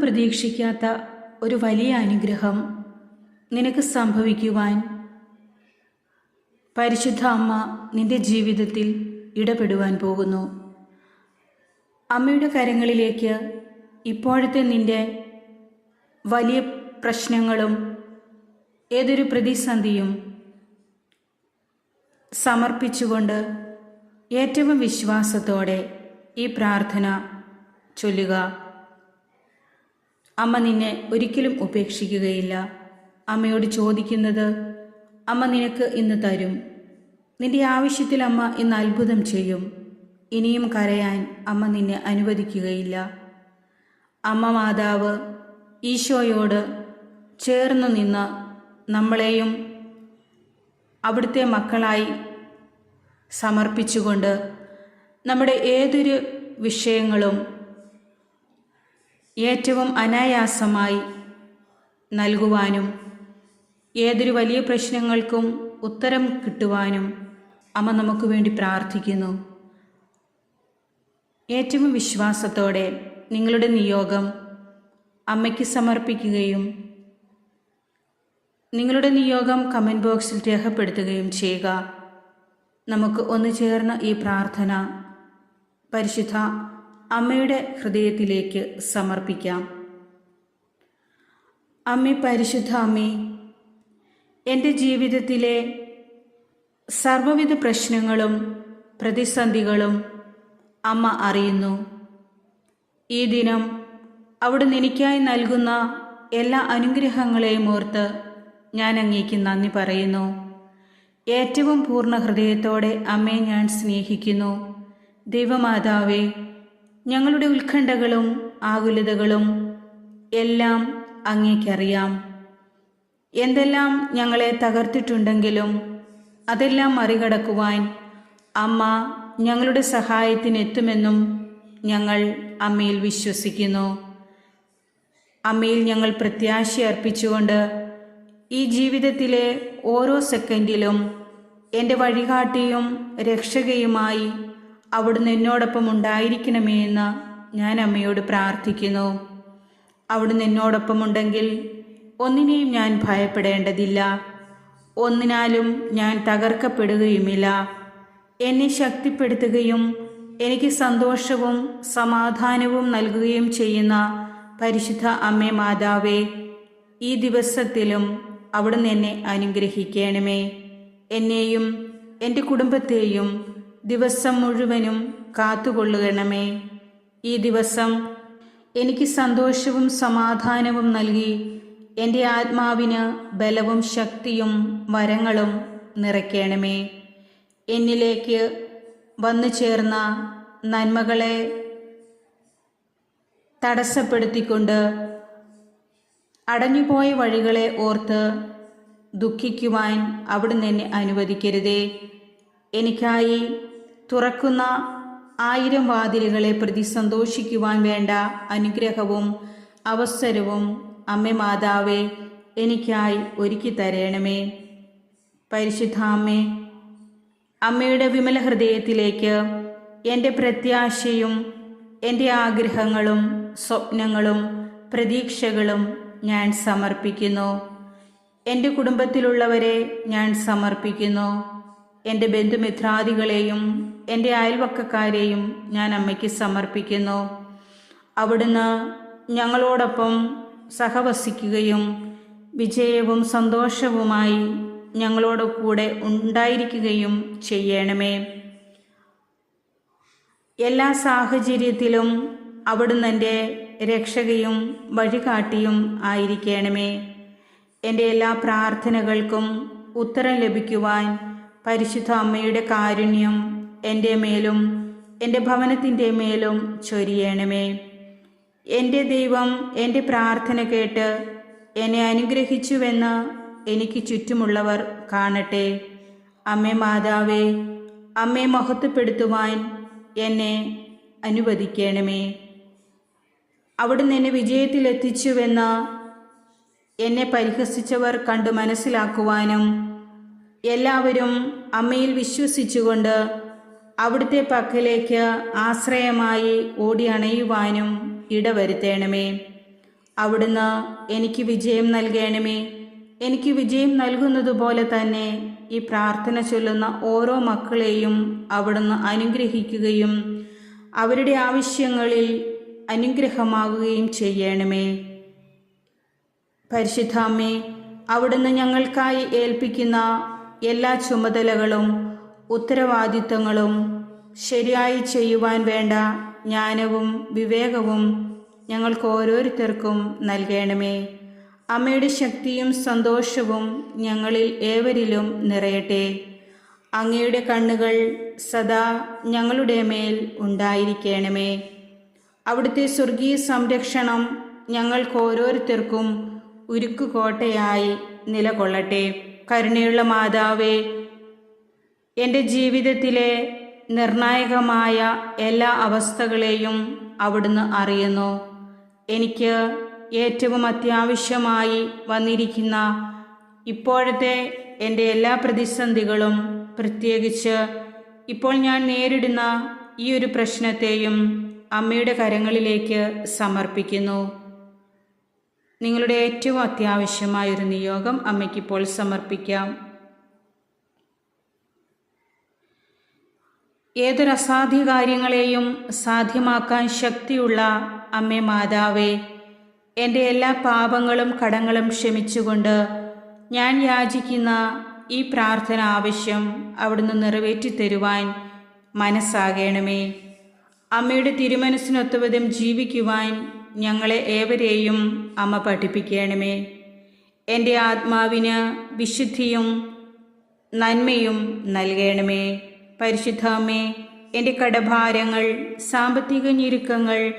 പ്രതീക്ഷിക്കാത്ത ഒരു വലിയ അനുഗ്രഹം നിനക്ക് സംഭവിക്കുവാൻ പരിശുദ്ധ അമ്മ നിന്റെ ജീവിതത്തിൽ ഇടപെടുവാൻ പോകുന്നു. അമ്മയുടെ കരങ്ങളിലേക്ക് ഇപ്പോഴത്തെ നിന്റെ വലിയ പ്രശ്നങ്ങളും ഏതൊരു പ്രതിസന്ധിയും സമർപ്പിച്ചുകൊണ്ട് ഏറ്റവും വിശ്വാസത്തോടെ ഈ പ്രാർത്ഥന ചൊല്ലുക. അമ്മ നിന്നെ ഒരിക്കലും ഉപേക്ഷിക്കുകയില്ല. അമ്മയോട് ചോദിക്കുന്നത് അമ്മ നിനക്ക് ഇന്ന് തരും. നിന്റെ ആവശ്യത്തിൽ അമ്മ ഇന്ന് അത്ഭുതം ചെയ്യും. ഇനിയും കരയാൻ അമ്മ നിന്നെ അനുവദിക്കുകയില്ല. അമ്മ മാതാവ് ഈശോയോട് ചേർന്ന് നിന്ന് നമ്മളെയും അവിടുത്തെ മക്കളായി സമർപ്പിച്ചുകൊണ്ട് നമ്മുടെ ഏതൊരു വിഷയങ്ങളും ഏറ്റവും അനായാസമായി നൽകുവാനും ഏതൊരു വലിയ പ്രശ്നങ്ങൾക്കും ഉത്തരം കിട്ടുവാനും അമ്മ നമുക്ക് വേണ്ടി പ്രാർത്ഥിക്കുന്നു. ഏറ്റവും വിശ്വാസത്തോടെ നിങ്ങളുടെ നിയോഗം അമ്മയ്ക്ക് സമർപ്പിക്കുകയും നിങ്ങളുടെ നിയോഗം കമന്റ് ബോക്സിൽ രേഖപ്പെടുത്തുകയും ചെയ്യുക. നമുക്ക് ഒന്ന് ചേർന്ന ഈ പ്രാർത്ഥന പരിശുദ്ധ അമ്മയുടെ ഹൃദയത്തിലേക്ക് സമർപ്പിക്കാം. അമ്മേ പരിശുദ്ധ അമ്മേ എന്റെ ജീവിതത്തിലെ സർവവിധ പ്രശ്നങ്ങളും പ്രതിസന്ധികളും അമ്മ അറിയുന്നു. ഈ ദിനം അവിടുന്ന് എനിക്കായി നൽകുന്ന എല്ലാ അനുഗ്രഹങ്ങളെയും ഓർത്ത് ഞാൻ അങ്ങേക്ക് നന്ദി പറയുന്നു. ഏറ്റവും പൂർണ ഹൃദയത്തോടെ അമ്മയെ ഞാൻ സ്നേഹിക്കുന്നു. ദൈവമാതാവേ ഞങ്ങളുടെ ഉത്കണ്ഠകളും ആകുലതകളും എല്ലാം അങ്ങേക്കറിയാം. എന്തെല്ലാം ഞങ്ങളെ തകർത്തിട്ടുണ്ടെങ്കിലും അതെല്ലാം മറികടക്കുവാൻ അമ്മ ഞങ്ങളുടെ സഹായത്തിനെത്തുമെന്നും ഞങ്ങൾ അമ്മയിൽ വിശ്വസിക്കുന്നു. അമ്മയിൽ ഞങ്ങൾ പ്രത്യാശ അർപ്പിച്ചുകൊണ്ട് ഈ ജീവിതത്തിലെ ഓരോ സെക്കൻഡിലും എന്റെ വഴികാട്ടിയും രക്ഷകയുമായി അവിടുന്ന് എന്നോടൊപ്പം ഉണ്ടായിരിക്കണമേ എന്ന് ഞാൻ അമ്മയോട് പ്രാർത്ഥിക്കുന്നു. അവിടുന്ന് എന്നോടൊപ്പം ഉണ്ടെങ്കിൽ ഒന്നിനെയും ഞാൻ ഭയപ്പെടേണ്ടതില്ല. ഒന്നിനാലും ഞാൻ തകർക്കപ്പെടുകയുമില്ല. എന്നെ ശക്തിപ്പെടുത്തുകയും എനിക്ക് സന്തോഷവും സമാധാനവും നൽകുകയും ചെയ്യുന്ന പരിശുദ്ധ അമ്മേ മാതാവേ ഈ ദിവസത്തിലും അവിടുന്ന് എന്നെ അനുഗ്രഹിക്കണമേ. എന്നെയും എന്റെ കുടുംബത്തെയും ദിവസം മുഴുവനും കാത്തുകൊള്ളുകണമേ. ഈ ദിവസം എനിക്ക് സന്തോഷവും സമാധാനവും നൽകി എന്റെ ആത്മാവിന് ബലവും ശക്തിയും വരങ്ങളും നിറയ്ക്കണമേ. എന്നിലേക്ക് വന്നു ചേർന്ന നന്മകളെ തടസ്സപ്പെടുത്തിക്കൊണ്ട് അടഞ്ഞുപോയ വഴികളെ ഓർത്ത് ദുഃഖിക്കുവാൻ അവിടുന്ന് എന്നെ അനുവദിക്കരുതേ. എനിക്കായി തുറക്കുന്ന ആയിരം വാതിലുകളെ പ്രതി സന്തോഷിക്കുവാൻ വേണ്ട അനുഗ്രഹവും അവസരവും അമ്മ മാതാവെ എനിക്കായി ഒരുക്കി തരണമേ. പരിശുദ്ധാമ്മേ അമ്മയുടെ വിമല ഹൃദയത്തിലേക്ക് എന്റെ പ്രത്യാശയും എന്റെ ആഗ്രഹങ്ങളും സ്വപ്നങ്ങളും പ്രതീക്ഷകളും ഞാൻ സമർപ്പിക്കുന്നു. എന്റെ കുടുംബത്തിലുള്ളവരെ ഞാൻ സമർപ്പിക്കുന്നു. എന്റെ ബന്ധുമിത്രാദികളെയും എന്റെ അയൽവക്കക്കാരെയും ഞാൻ അമ്മയ്ക്ക് സമർപ്പിക്കുന്നു. അവിടുന്ന് ഞങ്ങളോടൊപ്പം സഹവസിക്കുകയും വിജയവും സന്തോഷവുമായി ഞങ്ങളോട് കൂടെ ഉണ്ടായിരിക്കുകയും ചെയ്യണമേ. എല്ലാ സാഹചര്യത്തിലും അവിടുന്ന് എന്റെ രക്ഷകയും വഴികാട്ടിയും ആയിരിക്കണമേ. എന്റെ എല്ലാ പ്രാർത്ഥനകൾക്കും ഉത്തരം ലഭിക്കുവാൻ പരിശുദ്ധ അമ്മയുടെ കാരുണ്യം എന്റെ മേലും എന്റെ ഭവനത്തിന്റെ മേലും ചൊരിയണമേ. എന്റെ ദൈവം എന്റെ പ്രാർത്ഥന കേട്ട് എന്നെ അനുഗ്രഹിച്ചുവെന്ന് എനിക്ക് ചുറ്റുമുള്ളവർ കാണട്ടെ. അമ്മേ മാതാവേ അമ്മയെ മഹത്വപ്പെടുത്തുവാൻ എന്നെ അനുവദിക്കണമേ. അവിടുന്ന് എന്നെ വിജയത്തിലെത്തിച്ചുവെന്ന് എന്നെ പരിഹസിച്ചവർ കണ്ടു മനസ്സിലാക്കുവാനും എല്ലാവരും അമ്മയിൽ വിശ്വസിച്ചുകൊണ്ട് അവിടുത്തെ പക്കലേക്ക് ആശ്രയമായി ഓടി അണയുവാനും ഇടവരുത്തേണമേ. അവിടുന്ന് എനിക്ക് വിജയം നൽകണമേ. എനിക്ക് വിജയം നൽകുന്നതുപോലെ തന്നെ ഈ പ്രാർത്ഥന ചൊല്ലുന്ന ഓരോ മക്കളെയും അവിടുന്ന് അനുഗ്രഹിക്കുകയും അവരുടെ ആവശ്യങ്ങളിൽ അനുഗ്രഹമാകുകയും ചെയ്യണമേ. പരിശുദ്ധാമ്മേ അവിടുന്ന് ഞങ്ങൾക്കായി ഏൽപ്പിക്കുന്ന എല്ലാ ചുമതലകളും ഉത്തരവാദിത്തങ്ങളും ശരിയായി ചെയ്യുവാൻ വേണ്ട ജ്ഞാനവും വിവേകവും ഞങ്ങൾക്ക് ഓരോരുത്തർക്കും നൽകണമേ. അമ്മയുടെ ശക്തിയും സന്തോഷവും ഞങ്ങളിൽ ഏവരിലും നിറയട്ടെ. അങ്ങയുടെ കണ്ണുകൾ സദാ ഞങ്ങളുടെ മേൽ ഉണ്ടായിരിക്കണമേ. അവിടുത്തെ സ്വർഗീയ സംരക്ഷണം ഞങ്ങൾക്ക് ഓരോരുത്തർക്കും ഉരുക്കുകോട്ടയായി നിലകൊള്ളട്ടെ. കരുണയുള്ള മാതാവേ എന്റെ ജീവിതത്തിലെ നിർണായകമായ എല്ലാ അവസ്ഥകളെയും അവിടുന്ന് അറിയുന്നു. എനിക്ക് ഏറ്റവും അത്യാവശ്യമായി വന്നിരിക്കുന്ന ഇപ്പോഴത്തെ എന്റെ എല്ലാ പ്രതിസന്ധികളും പ്രത്യേകിച്ച് ഇപ്പോൾ ഞാൻ നേരിടുന്ന ഈ ഒരു പ്രശ്നത്തെയും അമ്മയുടെ കരങ്ങളിലേക്ക് സമർപ്പിക്കുന്നു. നിങ്ങളുടെ ഏറ്റവും അത്യാവശ്യമായൊരു നിയോഗം അമ്മയ്ക്കിപ്പോൾ സമർപ്പിക്കാം. ഏതൊരു അസാധ്യ കാര്യങ്ങളെയും സാധ്യമാക്കാൻ ശക്തിയുള്ള അമ്മേ മാതാവേ എന്റെ എല്ലാ പാപങ്ങളും കടങ്ങളും ക്ഷമിച്ചുകൊണ്ട് ഞാൻ യാചിക്കുന്ന ഈ പ്രാർത്ഥന ആവശ്യം അവിടുന്ന് നിറവേറ്റി തരുവാൻ മനസ്സാകണമേ. അമ്മയുടെ തിരുമനസ്സിനൊത്തുവിധം ജീവിക്കുവാൻ ഞങ്ങളെ ഏവരെയും അമ്മ പഠിപ്പിക്കണമേ. എന്റെ ആത്മാവിന് വിശുദ്ധിയും നന്മയും നൽകണമേ. പരിശുദ്ധമേ എന്റെ കടഭാരങ്ങൾ സാമ്പത്തിക ഞെരുക്കങ്ങൾ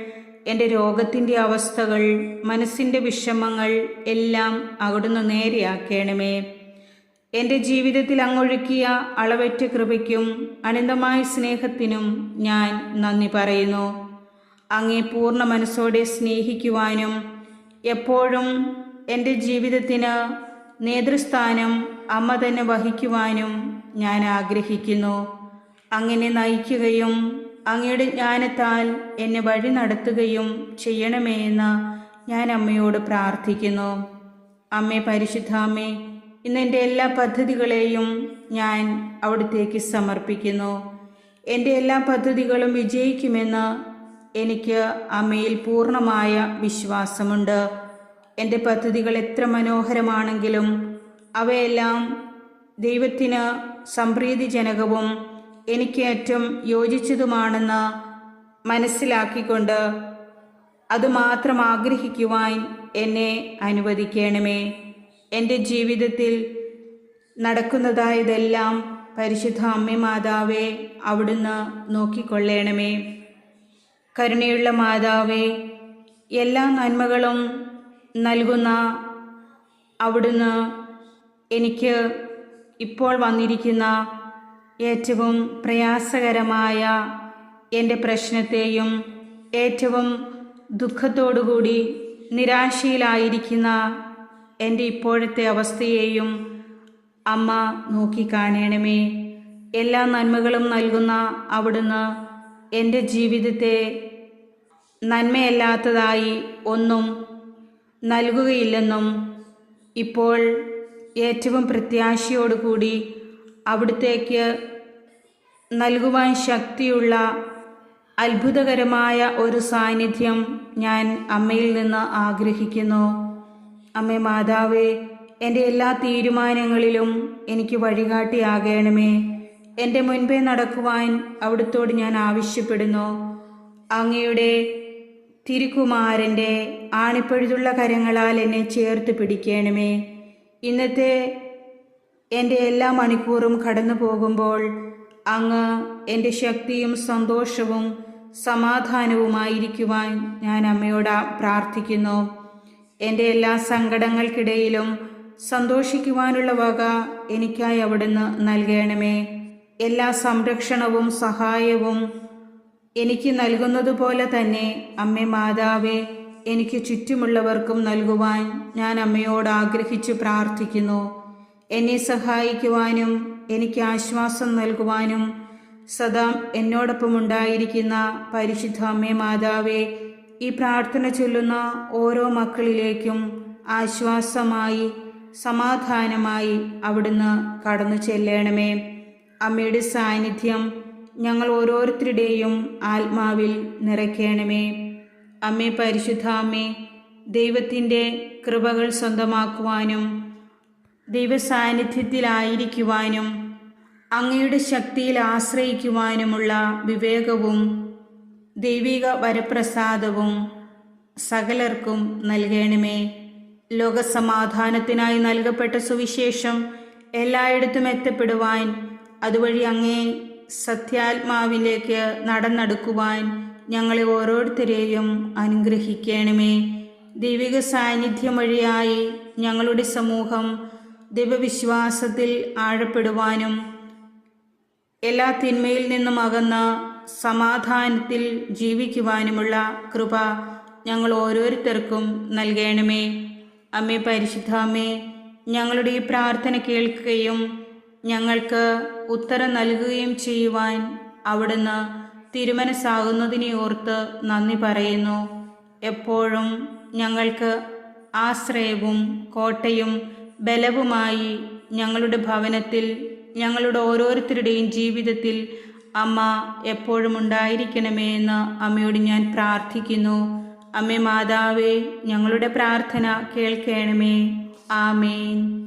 എന്റെ രോഗത്തിന്റെ അവസ്ഥകൾ മനസ്സിന്റെ വിഷമങ്ങൾ എല്ലാം അവിടുന്ന് നേരെയാക്കണമേ. എന്റെ ജീവിതത്തിൽ അങ്ങൊഴുക്കിയ അളവറ്റ കൃപയ്ക്കും അനന്തമായ സ്നേഹത്തിനും ഞാൻ നന്ദി പറയുന്നു. അങ്ങേ പൂർണ മനസ്സോടെ സ്നേഹിക്കുവാനും എപ്പോഴും എന്റെ ജീവിതത്തിന് നേതൃസ്ഥാനം അമ്മ തന്നെ വഹിക്കുവാനും ഞാൻ ആഗ്രഹിക്കുന്നു. അങ്ങനെ നയിക്കുകയും അങ്ങയുടെ ജ്ഞാനത്താൽ എന്നെ വഴി നടത്തുകയും ചെയ്യണമേ എന്ന് ഞാൻ അമ്മയോട് പ്രാർത്ഥിക്കുന്നു. അമ്മേ ഇന്ന് എന്റെ എല്ലാ പദ്ധതികളെയും ഞാൻ അവിടത്തേക്ക് സമർപ്പിക്കുന്നു. എന്റെ എല്ലാ പദ്ധതികളും വിജയിക്കുമെന്ന് എനിക്ക് അമ്മയിൽ പൂർണമായ വിശ്വാസമുണ്ട്. എന്റെ പദ്ധതികൾ എത്ര മനോഹരമാണെങ്കിലും അവയെല്ലാം ദൈവത്തിന് സംപ്രീതിജനകവും എനിക്ക് ഏറ്റവും യോജിച്ചതുമാണെന്ന് മനസ്സിലാക്കിക്കൊണ്ട് അതുമാത്രം ആഗ്രഹിക്കുവാൻ എന്നെ അനുവദിക്കണമേ. എന്റെ ജീവിതത്തിൽ നടക്കുന്നതായതെല്ലാം പരിശുദ്ധ അമ്മ മാതാവേ അവിടുന്ന് നോക്കിക്കൊള്ളണമേ. കരുണയുള്ള മാതാവേ എല്ലാ നന്മകളും നൽകുന്ന അവിടുന്ന് എനിക്ക് ഇപ്പോൾ വന്നിരിക്കുന്ന ഏറ്റവും പ്രയാസകരമായ എന്റെ പ്രശ്നത്തെയും ഏറ്റവും ദുഃഖത്തോടുകൂടി നിരാശയിലായിരിക്കുന്ന എന്റെ ഇപ്പോഴത്തെ അവസ്ഥയെയും അമ്മ നോക്കിക്കാണണമേ. എല്ലാ നന്മകളും നൽകുന്ന അവിടുന്ന് എന്റെ ജീവിതത്തെ നന്മയല്ലാത്തതായി ഒന്നും നൽകുകയില്ലെന്നും ഇപ്പോൾ ഏറ്റവും പ്രത്യാശയോടുകൂടി അവിടുത്തേക്ക് നൽകുവാൻ ശക്തിയുള്ള അത്ഭുതകരമായ ഒരു സാന്നിധ്യം ഞാൻ അമ്മയിൽ നിന്ന് ആഗ്രഹിക്കുന്നു. അമ്മേ മാതാവേ എന്റെ എല്ലാ തീരുമാനങ്ങളിലും എനിക്ക് വഴികാട്ടിയാകണമേ. എന്റെ മുൻപേ നടക്കുവാൻ അവിടുത്തോട് ഞാൻ ആവശ്യപ്പെടുന്നു. അങ്ങയുടെ തിരുക്കുമാരന്റെ ആണിപ്പഴുതുള്ള കരങ്ങളാൽ എന്നെ ചേർത്ത് പിടിക്കണമേ. ഇന്നത്തെ എന്റെ എല്ലാ മണിക്കൂറും കടന്നു പോകുമ്പോൾ അങ്ങ് എന്റെ ശക്തിയും സന്തോഷവും സമാധാനവുമായിരിക്കുവാൻ ഞാൻ അമ്മയോട് പ്രാർത്ഥിക്കുന്നു. എന്റെ എല്ലാ സങ്കടങ്ങൾക്കിടയിലും സന്തോഷിക്കുവാനുള്ള വക എനിക്കായി അവിടുന്ന് നൽകണമേ. എല്ലാ സംരക്ഷണവും സഹായവും എനിക്ക് നൽകുന്നതുപോലെ തന്നെ അമ്മേ മാതാവേ എനിക്ക് ചുറ്റുമുള്ളവർക്കും നൽകുവാൻ ഞാൻ അമ്മയോട് ആഗ്രഹിച്ചു പ്രാർത്ഥിക്കുന്നു. എന്നെ സഹായിക്കുവാനും എനിക്ക് ആശ്വാസം നൽകുവാനും സദാ എന്നോടൊപ്പം ഉണ്ടായിരിക്കുന്ന പരിശുദ്ധ അമ്മേ മാതാവേ ഈ പ്രാർത്ഥന ചൊല്ലുന്ന ഓരോ മക്കളിലേക്കും ആശ്വാസമായി സമാധാനമായി അവിടുന്ന് കടന്നു ചെല്ലണമേ. അമ്മയുടെ സാന്നിധ്യം ഞങ്ങൾ ഓരോരുത്തരുടെയും ആത്മാവിൽ നിറയ്ക്കണമേ. അമ്മേ പരിശുദ്ധ അമ്മേ ദൈവത്തിന്റെ കൃപകൾ സ്വന്തമാക്കുവാനും ദൈവസാന്നിധ്യത്തിലായിരിക്കുവാനും അങ്ങയുടെ ശക്തിയിൽ ആശ്രയിക്കുവാനുമുള്ള വിവേകവും ദൈവിക വരപ്രസാദവും സകലർക്കും നൽകണമേ. ലോകസമാധാനത്തിനായി നൽകപ്പെട്ട സുവിശേഷം എല്ലായിടത്തും എത്തപ്പെടുവാൻ അതുവഴി അങ്ങേ സത്യാത്മാവിലേക്ക് നടന്നെടുക്കുവാൻ ഞങ്ങളെ ഓരോരുത്തരെയും അനുഗ്രഹിക്കണമേ. ദൈവിക സാന്നിധ്യം വഴിയായി ഞങ്ങളുടെ സമൂഹം ദൈവവിശ്വാസത്തിൽ ആഴപ്പെടുവാനും എല്ലാ തിന്മയിൽ നിന്നും അകന്ന സമാധാനത്തിൽ ജീവിക്കുവാനുമുള്ള കൃപ ഞങ്ങൾ ഓരോരുത്തർക്കും നൽകണമേ. അമ്മേ പരിശുദ്ധാമേ ഞങ്ങളുടെ ഈ പ്രാർത്ഥന കേൾക്കുകയും ഞങ്ങൾക്ക് ഉത്തരം നൽകുകയും ചെയ്യുവാൻ അവിടുന്ന് തിരുമനസ്സാകുന്നതിനെ ഓർത്ത് നന്ദി പറയുന്നു. എപ്പോഴും ഞങ്ങൾക്ക് ആശ്രയവും കോട്ടയും ബലവുമായി ഞങ്ങളുടെ ഭവനത്തിൽ ഞങ്ങളുടെ ഓരോരുത്തരുടെയും ജീവിതത്തിൽ അമ്മ എപ്പോഴും ഉണ്ടായിരിക്കണമേ എന്ന് അമ്മയോട് ഞാൻ പ്രാർത്ഥിക്കുന്നു. അമ്മേ മാതാവേ ഞങ്ങളുടെ പ്രാർത്ഥന കേൾക്കണമേ. ആമേൻ.